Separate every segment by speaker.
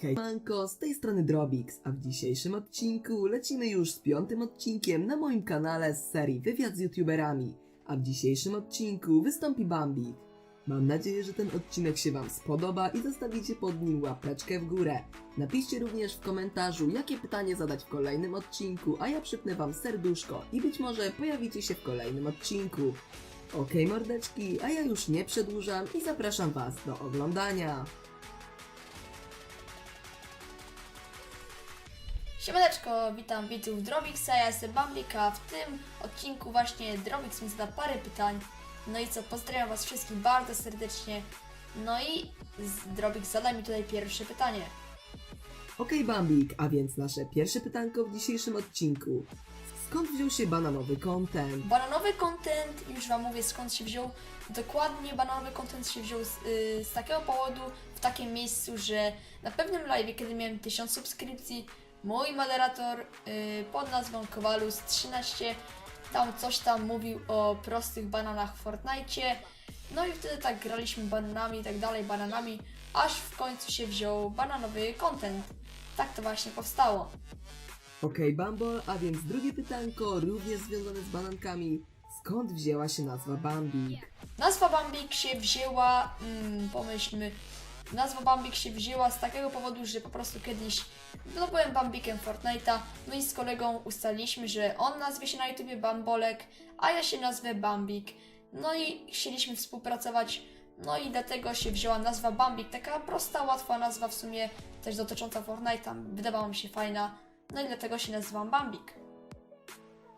Speaker 1: Hej manko, z tej strony Drobix, a w dzisiejszym odcinku lecimy już z piątym odcinkiem na moim kanale z serii Wywiad z YouTuberami, a w dzisiejszym odcinku wystąpi Bambi. Mam nadzieję, że ten odcinek się Wam spodoba i zostawicie pod nim łapeczkę w górę. Napiszcie również w komentarzu, jakie pytanie zadać w kolejnym odcinku, a ja przypnę Wam serduszko i być może pojawicie się w kolejnym odcinku. Okej mordeczki, a ja już nie przedłużam i zapraszam Was do oglądania.
Speaker 2: Siemaneczko, witam widzów Drobixa, ja jestem Bambika. W tym odcinku właśnie Drobix mi zada parę pytań. No i co, pozdrawiam was wszystkich bardzo serdecznie. No i Drobix zada mi tutaj pierwsze pytanie.
Speaker 1: Okej, Bambik, a więc nasze pierwsze pytanko w dzisiejszym odcinku. Skąd wziął się bananowy content?
Speaker 2: Bananowy content, już wam mówię skąd się wziął. Dokładnie bananowy content się wziął z, y, z takiego powodu, w takim miejscu, że na pewnym live, kiedy miałem 1000 subskrypcji, mój moderator y, pod nazwą Kowalus13 tam coś tam mówił o prostych bananach w Fortnite. No i wtedy tak graliśmy bananami i tak dalej, bananami, aż w końcu się wziął bananowy content. Tak to właśnie powstało.
Speaker 1: Okej, Bumble, a więc drugie pytanko, również związane z banankami. Skąd wzięła się nazwa Bambik?
Speaker 2: Nazwa Bambik się wzięła, mm, pomyślmy, nazwa Bambik się wzięła z takiego powodu, że po prostu kiedyś no, byłem Bambikiem Fortnite'a, no i z kolegą ustaliliśmy, że on nazwie się na YouTubie Bambolek, a ja się nazwę Bambik. No i chcieliśmy współpracować, no i dlatego się wzięła nazwa Bambik, taka prosta, łatwa nazwa w sumie, też dotycząca Fortnite'a, wydawała mi się fajna, no i dlatego się nazywam Bambik.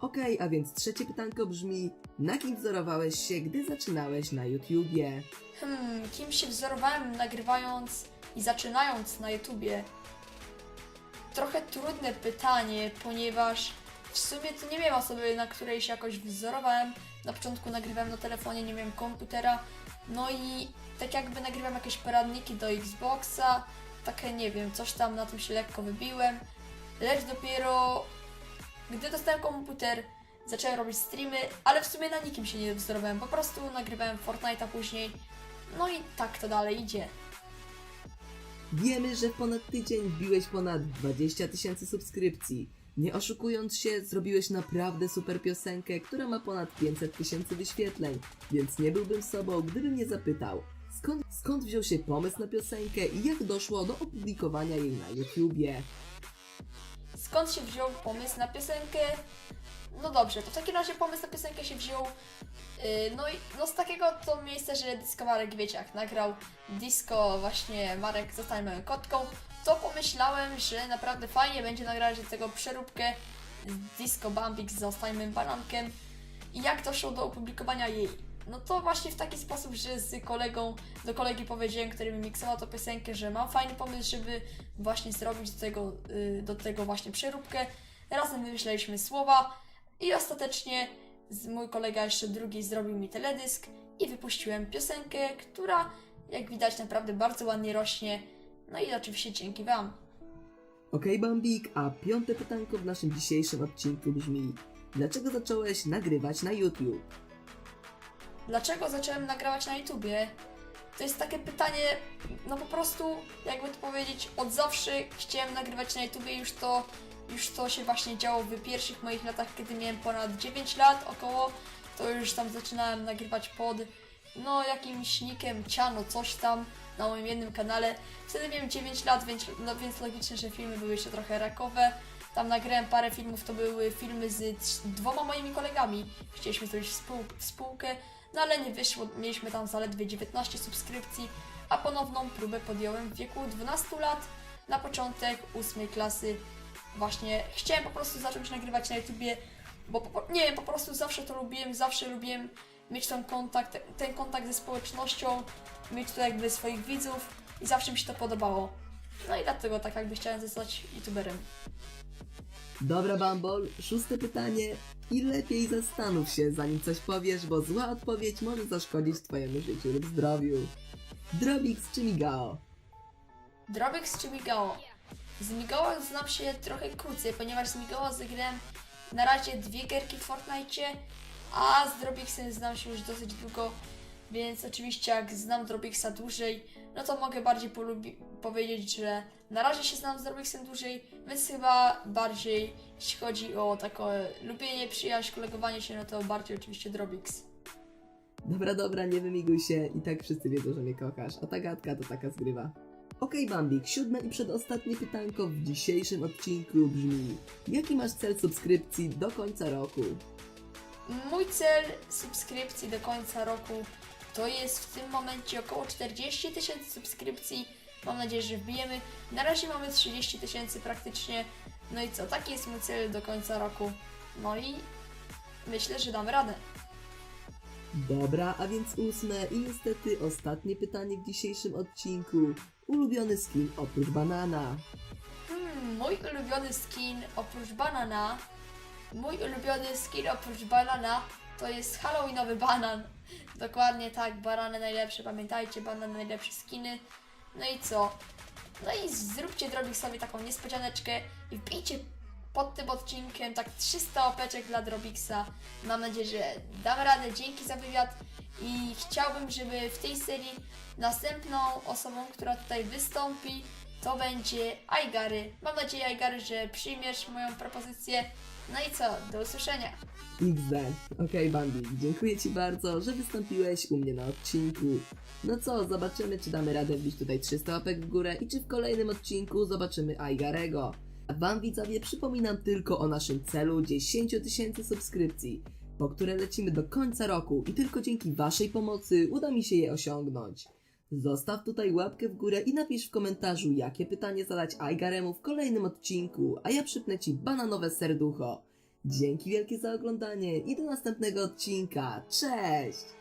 Speaker 1: Okej, a więc trzecie pytanko brzmi, na kim wzorowałeś się, gdy zaczynałeś na YouTubie?
Speaker 2: Hmm, kim się wzorowałem nagrywając i zaczynając na YouTubie? Trochę trudne pytanie, ponieważ w sumie to nie miałem osoby, na której się jakoś wzorowałem. Na początku nagrywałem na telefonie, nie miałem komputera. No i tak jakby nagrywam jakieś poradniki do Xboxa, takie nie wiem, coś tam na tym się lekko wybiłem. Lecz dopiero gdy dostałem komputer, zacząłem robić streamy, ale w sumie na nikim się nie wzorowałem, po prostu nagrywałem Fortnite'a później. No i tak to dalej idzie.
Speaker 1: Wiemy, że w ponad tydzień wbiłeś ponad 20 tysięcy subskrypcji. Nie oszukując się, zrobiłeś naprawdę super piosenkę, która ma ponad 500 tysięcy wyświetleń, więc nie byłbym sobą, gdybym nie zapytał, skąd, skąd wziął się pomysł na piosenkę i jak doszło do opublikowania jej na YouTubie.
Speaker 2: Skąd się wziął pomysł na piosenkę? No dobrze, to w takim razie pomysł na piosenkę się wziął yy, no i no z takiego to miejsca, że Disco Marek wiecie jak nagrał disco właśnie Marek zostań moją kotką, to pomyślałem, że naprawdę fajnie będzie nagrać do tego przeróbkę z Disco Bambik z Zostań moim banankiem i jak doszło do opublikowania jej. No to właśnie w taki sposób, że z kolegą, do kolegi powiedziałem, który mi miksował tę piosenkę, że mam fajny pomysł, żeby właśnie zrobić do tego, y, do tego właśnie przeróbkę. Razem wymyśleliśmy słowa i ostatecznie mój kolega jeszcze drugi zrobił mi teledysk i wypuściłem piosenkę, która jak widać naprawdę bardzo ładnie rośnie. No i oczywiście dzięki Wam.
Speaker 1: Okej, Bambik, a piąte pytanko w naszym dzisiejszym odcinku brzmi: Dlaczego zacząłeś nagrywać na YouTube?
Speaker 2: Dlaczego zacząłem nagrywać na YouTubie? To jest takie pytanie, no po prostu, jakby to powiedzieć, od zawsze chciałem nagrywać na YouTubie, już to, już to się właśnie działo w pierwszych moich latach, kiedy miałem ponad 9 lat około, to już tam zaczynałem nagrywać pod, no jakimś nikiem Ciano, coś tam, na moim jednym kanale. Wtedy miałem 9 lat, więc, no, więc logicznie, że filmy były jeszcze trochę rakowe. Tam nagrałem parę filmów, to były filmy z dwoma moimi kolegami. Chcieliśmy zrobić współ, współkę, no ale nie wyszło, mieliśmy tam zaledwie 19 subskrypcji, a ponowną próbę podjąłem w wieku 12 lat, na początek 8 klasy. Właśnie chciałem po prostu zacząć nagrywać na YouTubie, bo po, nie wiem, po prostu zawsze to lubiłem, zawsze lubiłem mieć ten kontakt, ten kontakt ze społecznością, mieć tutaj jakby swoich widzów i zawsze mi się to podobało. No i dlatego tak jakby chciałem zostać YouTuberem.
Speaker 1: Dobra, Bumble, szóste pytanie. I lepiej zastanów się, zanim coś powiesz, bo zła odpowiedź może zaszkodzić Twojemu życiu lub zdrowiu. Drobix czy Migao?
Speaker 2: Drobek z czy Migao? Z Migała znam się trochę krócej, ponieważ z Migała zagrałem na razie dwie gierki w Fortnite, a z Drobixem znam się już dosyć długo, więc oczywiście jak znam Drobixa dłużej, no to mogę bardziej powiedzieć, że Na razie się znam z Robixem dłużej, więc chyba bardziej, jeśli chodzi o takie lubienie, przyjaźń, kolegowanie się, no to bardziej oczywiście Drobix.
Speaker 1: Dobra, dobra, nie wymiguj się, i tak wszyscy wiedzą, że mnie kochasz, a ta gadka to taka zgrywa. Okej, Bambik, siódme i przedostatnie pytanko w dzisiejszym odcinku brzmi: Jaki masz cel subskrypcji do końca roku?
Speaker 2: Mój cel subskrypcji do końca roku to jest w tym momencie około 40 tysięcy subskrypcji. Mam nadzieję, że wbijemy. Na razie mamy 30 tysięcy praktycznie. No i co, taki jest mój cel do końca roku. No i myślę, że damy radę.
Speaker 1: Dobra, a więc ósme i niestety ostatnie pytanie w dzisiejszym odcinku. Ulubiony skin oprócz banana.
Speaker 2: Hmm, mój ulubiony skin oprócz banana. Mój ulubiony skin oprócz banana to jest Halloweenowy banan. Dokładnie tak, banany najlepsze, pamiętajcie, banany najlepsze skiny. No i co? No i zróbcie drogi sobie taką niespodzianeczkę i wbijcie pod tym odcinkiem tak 300 opeczek dla Drobixa. Mam nadzieję, że dam radę. Dzięki za wywiad i chciałbym, żeby w tej serii następną osobą, która tutaj wystąpi, to będzie Aigary. Mam nadzieję, Aigary, że przyjmiesz moją propozycję. No i co? Do usłyszenia.
Speaker 1: XD. Okej, Bambik, dziękuję Ci bardzo, że wystąpiłeś u mnie na odcinku. No co, zobaczymy, czy damy radę wbić tutaj 300 łapek w górę i czy w kolejnym odcinku zobaczymy Aigarego. A Wam widzowie przypominam tylko o naszym celu 10 tysięcy subskrypcji, po które lecimy do końca roku i tylko dzięki Waszej pomocy uda mi się je osiągnąć. Zostaw tutaj łapkę w górę i napisz w komentarzu, jakie pytanie zadać Aigaremu w kolejnym odcinku, a ja przypnę Ci bananowe serducho. Dzięki wielkie za oglądanie i do następnego odcinka. Cześć!